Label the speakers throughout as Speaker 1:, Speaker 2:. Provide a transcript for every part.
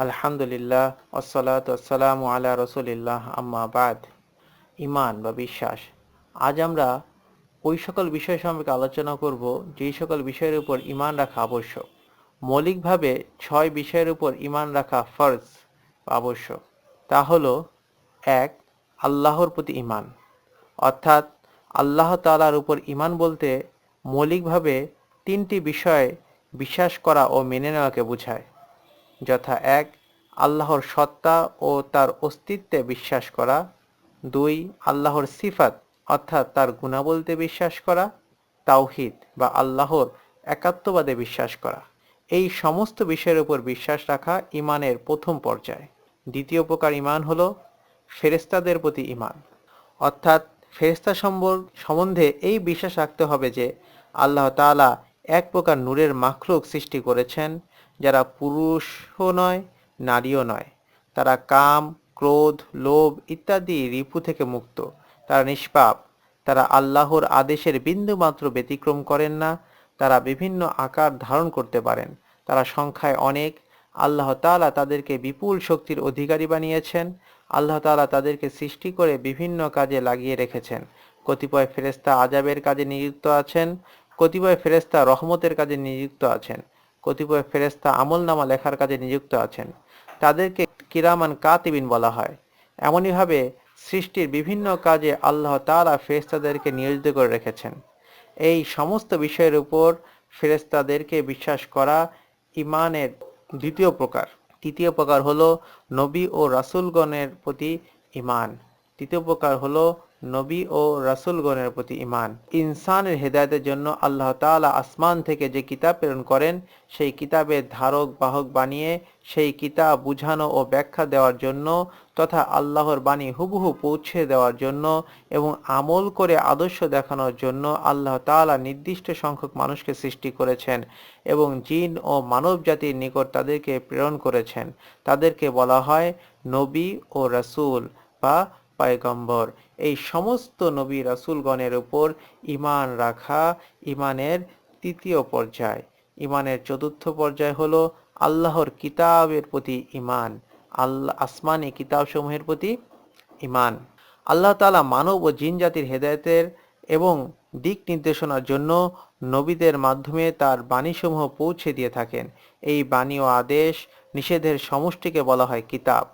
Speaker 1: আলহামদুলিল্লাহ আসসালাত আসসালামু আলা রসুলিল্লাহ, আম্মা বাদ। ইমান বা বিশ্বাস। আজ আমরা ওই সকল বিষয় সম্পর্কে আলোচনা করব, যেই সকল বিষয়ের উপর ইমান রাখা আবশ্যক। মৌলিকভাবে ছয় বিষয়ের উপর ইমান রাখা ফরজ আবশ্যক। তা হলো, এক, আল্লাহর প্রতি ইমান অর্থাৎ আল্লাহ তালার উপর ইমান বলতে মৌলিকভাবে তিনটি বিষয় বিশ্বাস করা ও মেনে নেওয়াকে বোঝায়। যথা এক, আল্লাহর সত্তা ও তার অস্তিত্বে বিশ্বাস করা। দুই, আল্লাহর সিফাত, অর্থাৎ তার গুণাবলতে বিশ্বাস করা। তাওহিদ বা আল্লাহর একাত্মবাদে বিশ্বাস করা। এই সমস্ত বিষয়ের উপর বিশ্বাস রাখা ইমানের প্রথম পর্যায়। দ্বিতীয় প্রকার ইমান হল ফেরেস্তাদের প্রতি ইমান অর্থাৎ ফেরেস্তা সম্বর- সম্বন্ধে এই বিশ্বাস রাখতে হবে যে আল্লাহ তাআলা এক প্রকার নূরের মাখলুক সৃষ্টি করেছেন যারা পুরুষও নয়, নারীও নয়। তারা কাম, ক্রোধ, লোভ ইত্যাদি রিপু থেকে মুক্ত। তারা নিষ্পাপ। তারা আল্লাহর আদেশের বিন্দু মাত্র ব্যতিক্রম করেন না। তারা বিভিন্ন আকার ধারণ করতে পারেন। তারা সংখ্যায় অনেক। আল্লাহ তালা তাদেরকে বিপুল শক্তির অধিকারী বানিয়েছেন। আল্লাহ তালা তাদেরকে সৃষ্টি করে বিভিন্ন কাজে লাগিয়ে রেখেছেন। কতিপয় ফেরেস্তা আজাবের কাজে নিযুক্ত আছেন। কতিপয় ফেরেস্তা রহমতের কাজে নিযুক্ত আছেন। কতিপয় ফেরেস্তা আমলনামা লেখার কাজে নিযুক্ত আছেন। তাদেরকে কিরামান কাতিবিন বলা হয়। এমনইভাবে সৃষ্টির বিভিন্ন কাজে আল্লাহ তাআলা ফেরেস্তাদেরকে নিয়োজিত করে রেখেছেন। এই সমস্ত বিষয়ের উপর ফেরেস্তাদেরকে বিশ্বাস করা ইমানের দ্বিতীয় প্রকার। তৃতীয় প্রকার হলো নবী ও রাসূলগণের প্রতি ইমান তৃতীয় প্রকার হলো নবী ও রাসূলগণের প্রতি ইমান ইনসানের হেদায়েতের জন্য আল্লাহ তাআলা আসমান থেকে যে কিতাব প্রেরণ করেন, সেই কিতাবের ধারক বাহক বানিয়ে সেই কিতাব বুঝানো ও ব্যাখ্যা দেওয়ার জন্য তথা আল্লাহর বাণী হুবহু পৌঁছে দেওয়ার জন্য এবং আমল করে আদর্শ দেখানোর জন্য আল্লাহ তাআলা নির্দিষ্ট সংখ্যক মানুষকে সৃষ্টি করেছেন এবং জিন ও মানব জাতির নিকট তাদেরকে প্রেরণ করেছেন। তাদেরকে বলা হয় নবী ও রাসূল বা পয়গম্বর। এই সমস্ত নবী রাসূলগণের উপর ইমান রাখা ইমানের তৃতীয় পর্যায়। ইমানের চতুর্থ পর্যায় হল আল্লাহর কিতাবের প্রতি ইমান আল্লাহ আসমানি কিতাবসমূহের প্রতি ইমান আল্লাহ তাআলা মানব ও জিন জাতির হেদায়েতের এবং দিক নির্দেশনার জন্য নবীদের মাধ্যমে তার বাণীসমূহ পৌঁছে দিয়ে থাকেন। এই বাণী ও আদেশ নিষেধের সমষ্টিকে বলা হয় কিতাব।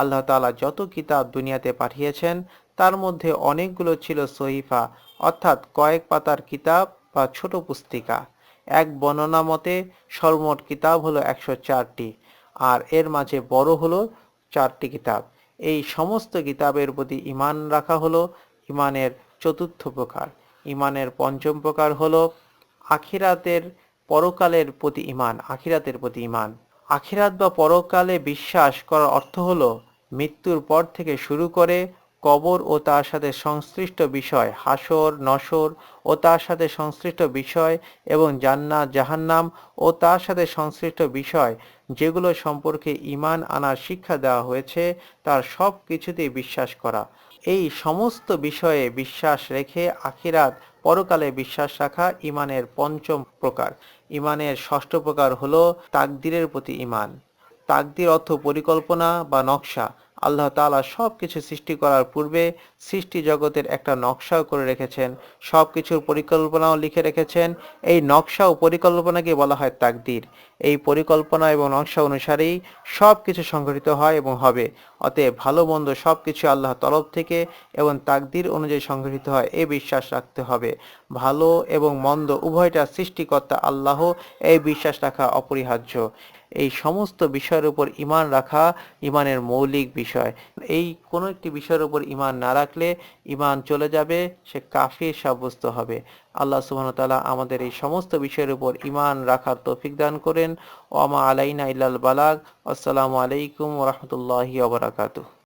Speaker 1: আল্লাহ তাআলা যত কিতাব দুনিয়াতে পাঠিয়েছেন, তার মধ্যে অনেকগুলো ছিল সহিফা, অর্থাৎ কয়েক পাতার কিতাব বা ছোট পুস্তিকা। এক বর্ণনা মতে, সর্বমোট কিতাব হলো একশো চারটি, আর এর মাঝে বড় হলো চারটি কিতাব। এই সমস্ত কিতাবের প্রতি ইমান রাখা হলো ইমানের চতুর্থ প্রকার। ইমানের পঞ্চম প্রকার হলো আখিরাতের পরকালের প্রতি ইমান আখিরাতের প্রতি ইমান আখিরাত বা পরকালে বিশ্বাস করার অর্থ হলো মৃত্যুর পর থেকে শুরু করে কবর ও তার সাথে সংশ্লিষ্ট বিষয়, হাসর, নসর ও তার সাথে সংশ্লিষ্ট বিষয় এবং জান্নাত, জাহান্নাম ও তার সাথে সংশ্লিষ্ট বিষয় যেগুলো সম্পর্কে ইমান আনার শিক্ষা দেওয়া হয়েছে, তার সব কিছুতেই বিশ্বাস করা। এই সমস্ত বিষয়ে বিশ্বাস রেখে আখিরাত পরকালে বিশ্বাস রাখা ইমানের পঞ্চম প্রকার। ইমানের ষষ্ঠ প্রকার হলো তাকদিরের প্রতি ইমান তাকদির অর্থ পরিকল্পনা বা নকশা। আল্লাহ তালা সব কিছু সৃষ্টি করার পূর্বে সৃষ্টি জগতের একটা নকশাও করে রেখেছেন সব কিছুর পরিকল্পনাও লিখে রেখেছেন। এই নকশা ও পরিকল্পনাকে বলা হয় তাকদির। এই পরিকল্পনা এবং নকশা অনুসারেই সব কিছু সংঘটিত হয় এবং হবে। অতএব ভালো মন্দ সব কিছু আল্লাহ তরফ থেকে এবং তাকদির অনুযায়ী সংঘটিত হয় এই বিশ্বাস রাখতে হবে। ভালো এবং মন্দ উভয়টা সৃষ্টিকর্তা আল্লাহ, এই বিশ্বাস রাখা অপরিহার্য। এই সমস্ত বিষয়ের উপর ইমান রাখা ইমানের মৌলিক বিষয়। এই কোন একটি বিষয়ের উপর ইমান না রাখলে ইমান চলে যাবে, সে কাফির সাব্যস্ত হবে। আল্লাহ সুবহান তালা আমাদের এই সমস্ত বিষয়ের উপর ইমান রাখার তৌফিক দান করেন। ওমা আলাইনা ইল্লাল বালাগ। আসসালামু আলাইকুম রহমতুল্লাহি